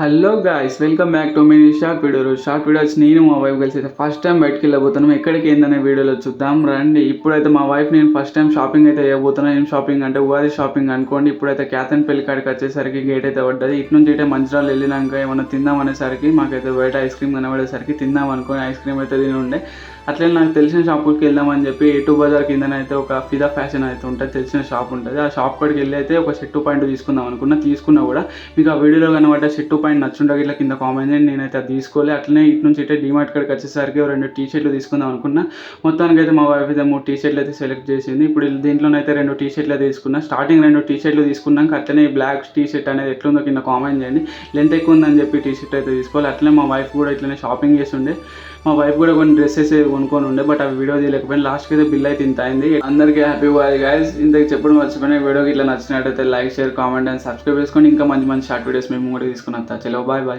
Hello guys welcome back to mini short video short videos నేను మా wife కలిసి అయితే ఫస్ట్ టైం బయటకు వెళ్ళబోతున్నాం. ఎక్కడికి ఏందనే వీడియోలో చూద్దాం. రండి. ఇప్పుడైతే మా వైఫ్ నేను ఫస్ట్ టైం షాపింగ్ అయితే చేయబోతున్నాను ఏం షాపింగ్ అంటే ఉగాది షాపింగ్ అనుకోండి. ఇప్పుడైతే క్యాథన్ పెళ్ళి కాడికి వచ్చేసరికి గేట్ అయితే పడ్డది. ఇటు నుంచి అయితే మంచిరాలు వెళ్ళినాక ఏమైనా తిందాం అనేసరికి మాకైతే బయట ఐస్ క్రీమ్ కనబడేసరికి తిందాం అనుకుని ఐస్ క్రీమ్ అయితే తిని ఉండే. అట్లే నాకు తెలిసిన షాపుకి వెళ్దామని చెప్పి ఎటు బజార్ కిందన అయితే ఒక ఫిదా ఫ్యాషన్ అయితే ఉంటుంది. తెలిసిన షాప్ ఉంటుంది. ఆ షాప్ కాడికి వెళ్ళి అయితే ఒక సెట్టు పాయింట్ తీసుకుందాం అనుకున్నా. తీసుకున్నా కూడా మీకు ఆ వీడియోలో కనబడ్డ సెట్టు పాయింట్ నచ్చుండగా ఇట్లా కింద కామెంట్ చేయండి. నేనైతే అది తీసుకోలే. అట్లనే ఇటు నుంచి ఇటే డిమార్ట్ కాడికి వచ్చేసరికి రెండు టీ షర్ట్లు తీసుకుందాం అనుకున్నా. మొత్తానికి అయితే మా వైఫ్ అయితే మూడు టీ షర్ట్లు అయితే సెలెక్ట్ చేసింది. ఇప్పుడు దీంట్లోనైతే రెండు టీ షర్ట్లు అయితే తీసుకున్నా. స్టార్టింగ్ రెండు టీ షర్ట్లు తీసుకున్నాక అట్లనే బ్లాక్ టీ షర్ట్ అనేది ఎట్లుందో కింద కామెంట్ చేయండి. లెంత్ ఎక్కువ ఉందని చెప్పి టీ షర్ట్ అయితే తీసుకోవాలి. అట్లనే మా వైఫ్ కూడా ఇట్లనే షాపింగ్ చేసి ఉండే మా వైఫ్ కూడా కొన్ని డ్రెస్సెస్ కొనుక్కొని ఉండే బట్ అవి వీడియో తీయలేకపోయినా. లాస్ట్కి అయితే బిల్ అయితే ఇంత అయింది. అందరికీ హ్యాపీ బాయ్ గాయస్ ఇంతకు చెప్పడం మర్చిపోయిన. వీడియోకి ఇట్లా నచ్చినట్టయితే like share comment and subscribe చేసుకొని ఇంకా మంచి మంచి షార్ట్ వీడియోస్ మేము కూడా తీసుకున్నాం. వస్తా చలో బాయ్ బాయ్